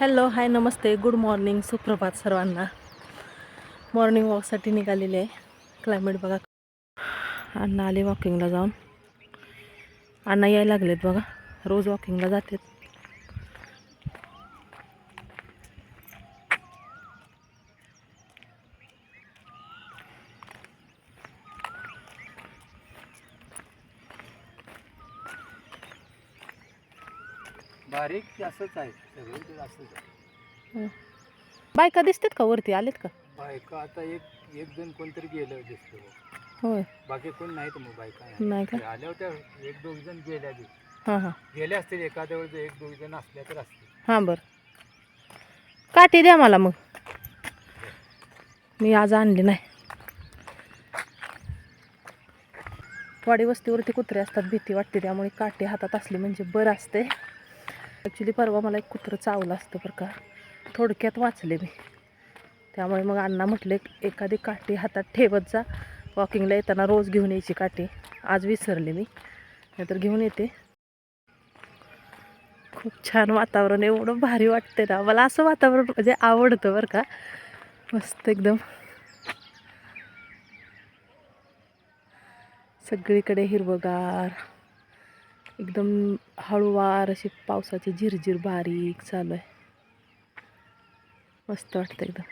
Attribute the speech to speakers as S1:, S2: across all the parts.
S1: Hello hi नमस्ते. Good morning सुप्रभात सर्वांना. मॉर्निंग वॉकसाठी निघालेली आहे. क्लायमेट बघा. अण्णा आले वॉकिंगला जाऊन. अण्णा यायला लागलेत बघा. रोज वॉकिंगला जातात.
S2: बारीक असंच आहे. सगळे ते असंच आहे.
S1: बायका दिसतात का वरती? आलेत का?
S2: बायका आता एक एक जण कोणतरी गेलं दिसतं.
S1: होय.
S2: बाकी कोण नाहीत मग बायका. नाही.
S1: नाही का?
S2: ते आल्या होत्या एक दोघ जण गेल्या बी.
S1: हां हां.
S2: गेल्या असतील एखाद्या वेळेस एक दोघ जण असल्या तर असतील.
S1: हां बरं. काठी द्या मला मग. मी आज आणली नाही. वाडी वस्तीवरती कुत्रे असतात भीती वाटते. त्यामुळे काठी हातात असली म्हणजे बरं असते ॲक्च्युली परवा मला एक कुत्रं चावलं असतं बरं का. थोडक्यात वाचले मी. त्यामुळे मग अण्णा म्हटले एखादी काठी हातात ठेवत जा. वॉकिंगला येताना रोज घेऊन यायची काठी. आज विसरले मी. नाहीतर घेऊन येते. खूप छान वातावरण एवढं भारी वाटते ना. मला असं वातावरण म्हणजे आवडतं बरं का. मस्त एकदम. सगळीकडे हिरवगार. एकदम हळूवार अशी पावसाची झिरझिर बारीक चालू आहे. मस्त वाटतं एकदम.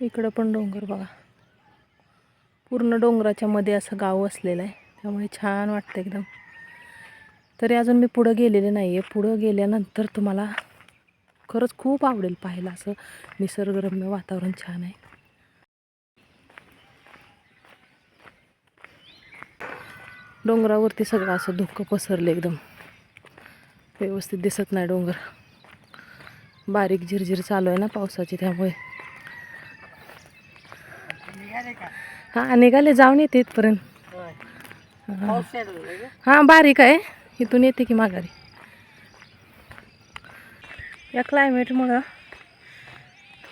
S1: इकडं पण डोंगर बघा. पूर्ण डोंगराच्या मध्ये असं गाव असलेलं आहे. त्यामुळे छान वाटतं एकदम. तरी अजून मी पुढं गेलेले नाही आहे पुढं गेल्यानंतर तुम्हाला खरंच खूप आवडेल पाहायला असं निसर्गरम्य वातावरण छान आहे. डोंगरावरती सगळं असं धुकं पसरलं एकदम. व्यवस्थित दिसत नाही डोंगर. बारीक झिरझिर चालू आहे ना पावसाची त्यामुळे. हां निघाले. जाऊन येते इथपर्यंत. हां बारीक आहे. इथून येते की माघारी. या क्लायमेटमुळं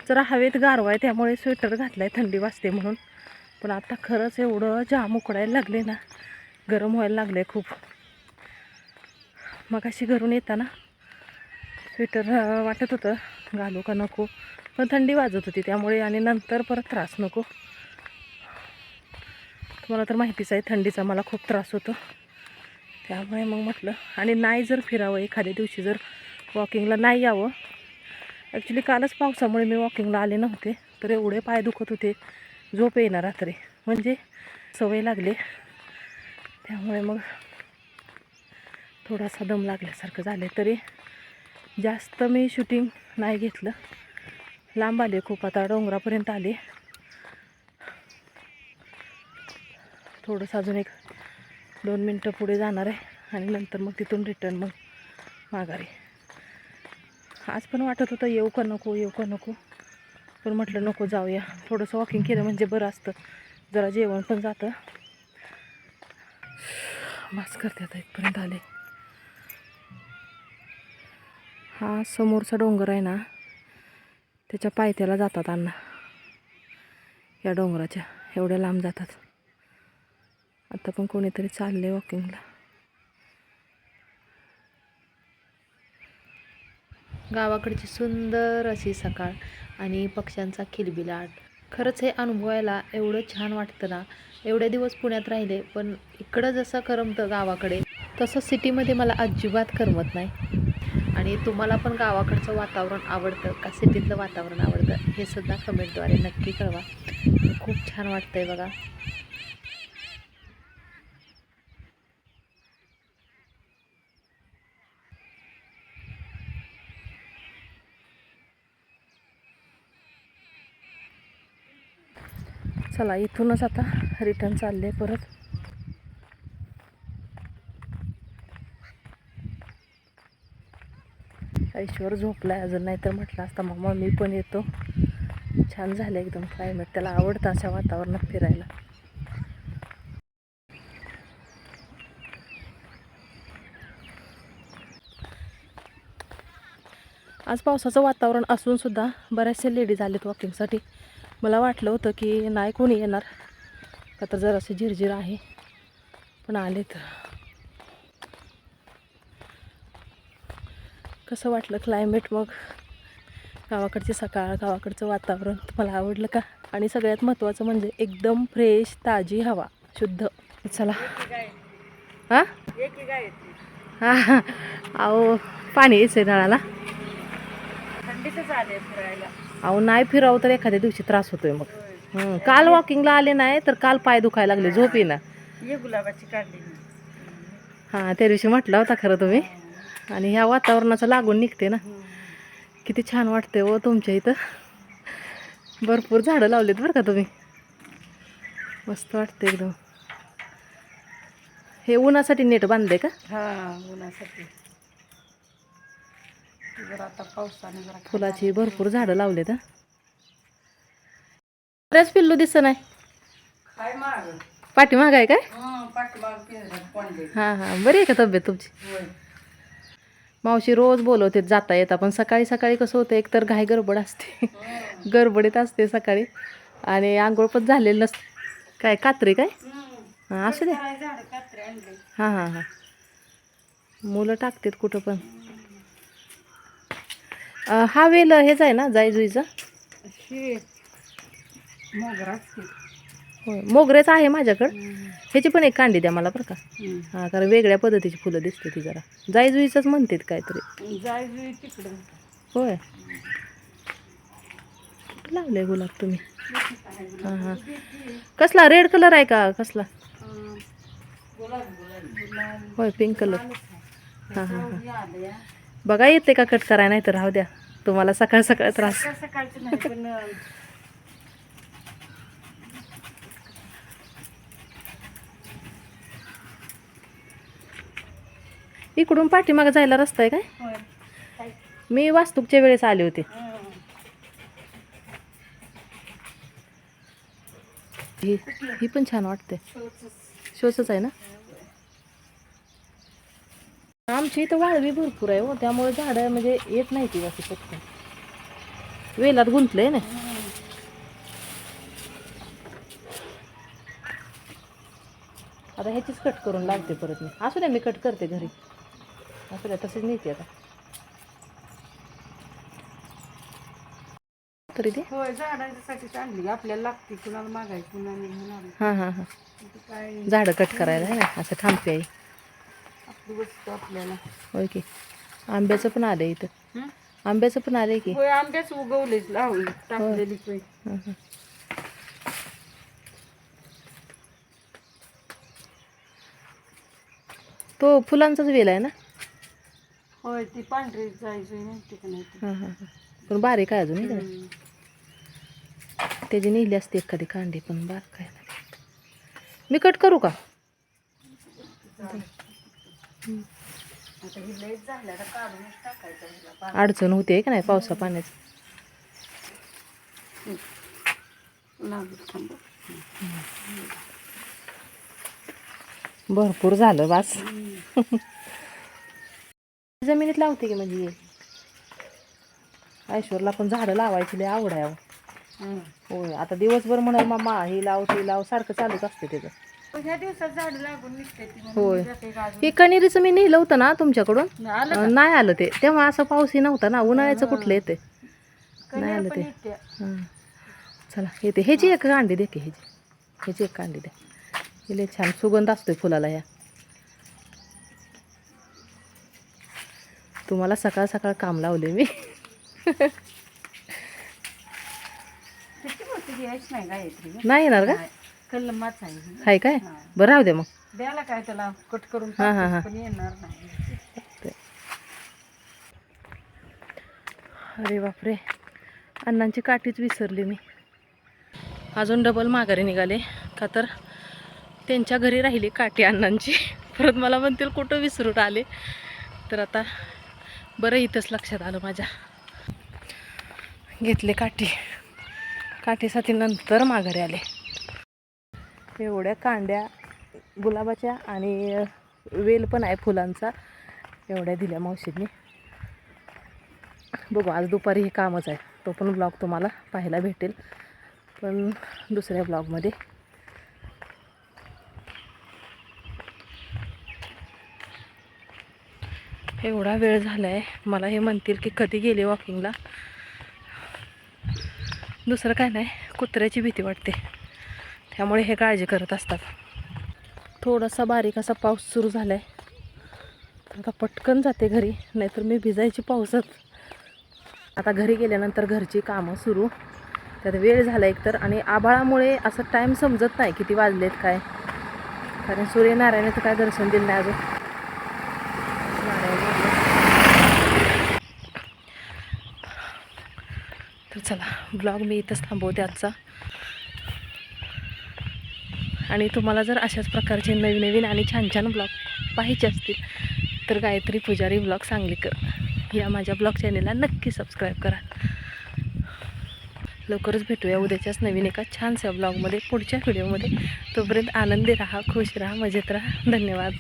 S1: जरा हवेत गारवा आहे त्यामुळे स्वेटर घातलं आहे थंडी वाजते म्हणून. पण आता खरंच एवढं जाम उकडायला लागले ना गरम व्हायला लागले खूप. मग अशी घरून येताना स्वेटर वाटत होतं घालू का नको पण थंडी वाजत होती त्यामुळे आणि नंतर परत त्रास नको. तुम्हाला तर माहितीच आहे थंडीचा मला खूप त्रास होतो. त्यामुळे मग म्हटलं आणि नाही जर फिरावं एखाद्या दिवशी जर वॉकिंगला नाही यावं. ॲक्च्युली कालच पावसामुळे मी वॉकिंगला आले नव्हते तर एवढे पाय दुखत होते झोप येणार रात्री. म्हणजे सवय लागली. त्यामुळे मग थोडासा दम लागल्यासारखं झालं तरी जास्त मी शूटिंग नाही घेतलं. लांब आले खूप आता डोंगरापर्यंत आले. थोडंसं अजून एक दोन मिनटं पुढे जाणार आहे आणि नंतर मग तिथून रिटर्न मग माघारी. आज पण वाटत होतं येऊ का नको येऊ का नको. पण म्हटलं नको जाऊया. थोडंसं वॉकिंग केलं म्हणजे बरं असतं. जरा जेवण पण जातं. मास्क करते आता इथपर्यंत आले. हा समोरचा डोंगर आहे ना त्याच्या पायथ्याला जातात अण्णा. या डोंगराच्या एवढ्या लांब जातात. आता पण कोणीतरी चालले वॉकिंगला गावाकडची सुंदर अशी सकाळ आणि पक्ष्यांचा किलबिलाट खरंच हे अनुभवायला एवढं छान वाटतं ना. एवढे दिवस पुण्यात राहिले पण इकडं जसं करमतं गावाकडे तसं सिटीमध्ये मला अजिबात करमत नाही. आणि तुम्हाला पण गावाकडचं वातावरण आवडतं का सिटीतलं वातावरण आवडतं हे सुद्धा कमेंटद्वारे नक्की कळवा. खूप छान वाटतंय बघा. चला इथूनच आता रिटर्न चालले परत. ऐश्वर झोपलाय अजून नाही तर म्हटलं असता मम्मा मी पण येतो. छान झालं एकदम क्लायमेट त्याला आवडतं अशा वातावरणात फिरायला. आज पावसाचं वातावरण असून सुद्धा बऱ्याचशा लेडीज आलेत वॉकिंगसाठी मला वाटलं होतं की नाही कोणी येणार. का तर जरासं झिरझिर आहे पण आले तर. कसं वाटलं क्लायमेट मग? गावाकडची सकाळ गावाकडचं वातावरण तुम्हाला आवडलं का? आणि सगळ्यात महत्त्वाचं म्हणजे एकदम फ्रेश ताजी हवा शुद्ध. चला. हां? हां हां. अहो पाणी यायचं नळाला.
S3: थंडीतच आले फिरायला.
S1: अहो नाही फिरावं तर एखाद्या दिवशी त्रास होतोय मग. हं, काल वॉकिंगला आले नाही तर काल पाय दुखायला लागले झोप
S3: ये गुलाबाची काढली
S1: हां त्या दिवशी म्हटला होता खरं तुम्ही. आणि ह्या वातावरणाचं लागून निघते ना. किती छान वाटते व तुमच्या इथं. भरपूर झाडं लावलेत बरं का तुम्ही. मस्त वाटते एकदम. हे उन्हासाठी नेट बांधले का?
S3: हा उन्हासाठी. जर आता पावसाने जरा
S1: फुलाची भरपूर झाडं लावलेत हं. बऱ्याच पिल्लू दिसत नाही.
S3: काय माग?
S1: पाठीमाग आहे काय?
S3: पाठीमाग पडले
S1: हां हां. बरी आहे का तब्येत तुमची? मावशी रोज बोलवते जाता येता पण सकाळी सकाळी कसं होतं एकतर घाई गडबड असते. गडबडीत असते सकाळी. आणि आंघोळ पण झालेलं नस काय कात्री काय? हां असू दे. हां हां हां. मुलं टाकतात कुठं पण. हा वेल हेच आहे ना
S3: की.
S1: होय मोगऱ्याचं आहे माझ्याकडं. ह्याची पण एक कांडी द्या मला बरं का. हां कारण वेगळ्या पद्धतीची फुलं दिसते ती जरा. जाईजुईचंच म्हणतात काहीतरी.
S3: जाय जुई तिकडं
S1: होय. कुठं लावलंय गुलाब तुम्ही? हां हां. कसला रेड कलर आहे का कसला? होय पिंक कलर. हां हां हां. बघा येते का कट करायला नाही तर राहू द्या. तुम्हाला सकाळ सकाळ त्रास.
S3: सकाळचं नाही पण
S1: इकडून पाठीमागं जायला रस्ता आहे काय? मी वास्तूकच्या वेळेस आले होते. ही ही. पण छान वाटते शोचच आहे ना? आमची इथं वाळवी भरपूर आहे हो त्यामुळे झाडं म्हणजे येत नाही ती अशी पटकन वेलात गुंतलंय ना. आता ह्याचीच कट करून लागते परत मी. असू द्या मी कट करते घरी. असू द्या तसेच नेते आता. तरी ते
S3: होय झाडांसाठी चांगली. आपल्याला लागते कुणाला मागायची कुणाला
S1: हां हां हां. झाडं कट करायला आहे ना असं थांबते आई. होय की? आंब्याचं पण आलं इथं. आंब्याचं पण आलंय की?
S3: आंब्याच उगवले लावली.
S1: तो फुलांचाच वेल आहे ना?
S3: होय ती पांढरी जायची
S1: पण बारीक आहे अजून त्याची नेली असते एखादी कांडी पण बारीक आहे मी कट करू का?
S3: आता ही लयच झाल्या आता काढूनच टाकायचं हिला पा-
S1: अडचण होते का नाही पावसा पाण्याची?
S3: थांब.
S1: भरपूर झालं बास. जमिनीत लावते की म्हणजे? हे. ऐश्वरला पण झाडं लावायची लय आवड आहे अहो. होय आता दिवसभर म्हणाल मामा हे लाव ते लाव सारखं चालूच असते त्याचं.
S3: ह्या दिवसात झाड लागून निघते ती म्हणून
S1: होय.
S3: मी जाते गावी.
S1: हे कणेरीचं मी नेलं होतं ना तुमच्याकडून?
S3: आलं
S1: अं, नाही आलं ते. तेव्हा असं पाऊसही नव्हता ना. उन्हाळ्याचं कुठलं येते नाही आलं
S3: पण
S1: ते. हां. चला येते. ह्याची एक कांडी दे की ह्याची. ह्याची एक कांडी द्या हे लय छान सुगंध असतोय फुलाला ह्या. तुम्हाला सकाळ सकाळ काम लावले मी.
S3: किती मोठी घ्यायची नाही गायत्री गं.
S1: नाही येणार का?
S3: नाही. कलमाच आहे.
S1: हाय काय. बरं राहू दे मग.
S3: द्यायला काय त्याला? कट करून
S1: हा, हा, हा.
S3: पण येणार नाही.
S1: अरे बापरे. अण्णांची काठीच विसरली मी. अजून डबल माघारी निघाले. का तर त्यांच्या घरी राहिली काठी अण्णांची. परत मला म्हणतील कुठं विसरून आले? तर आता बरं इथंच लक्षात आलं माझ्या. घेतले काठी. काठीसाठी नंतर माघारी आले. एवढ्या कांड्या गुलाबाच्या आणि वेल पण आहे फुलांचा. एवढ्या दिल्या मावशींनी. बघू आज दुपारी हे कामच आहे. तो पण ब्लॉग तुम्हाला पाहायला भेटेल. पण दुसऱ्या ब्लॉगमध्ये एवढा वेळ झाला आहे मला हे म्हणतील की कधी गेले वॉकिंगला दुसरं काय नाही. कुत्र्याची भीती वाटते. त्यामुळे हे काळजी करत असतात. थोडासा बारीक असा पाऊस सुरू झाला आहे आता पटकन जाते घरी नाहीतर मी भिजायची पावसात. आता घरी गेल्यानंतर घरची कामं सुरू. त्यात वेळ झाला एकतर आणि आभाळामुळे असं टाईम समजत नाही किती वाजलेत काय. कारण सूर्यनारायणाचं काय दर्शन दिलं नाही अजून. तर चला ब्लॉग मी इथंच थांबवते आजचा. आणि तुम्हाला जर अशाच प्रकारचे नवीन नवीन आणि छान छान ब्लॉग पाहिजे असतील तर गायत्री पुजारी ब्लॉग सांगलीकर या माझ्या ब्लॉग चॅनेलला नक्की सबस्क्राईब करा. लवकरच भेटूया उद्याच्याच नवीन एका छानशा ब्लॉगमध्ये पुढच्या व्हिडिओमध्ये तोपर्यंत आनंदी राहा खुश राहा मजेत राहा. धन्यवाद.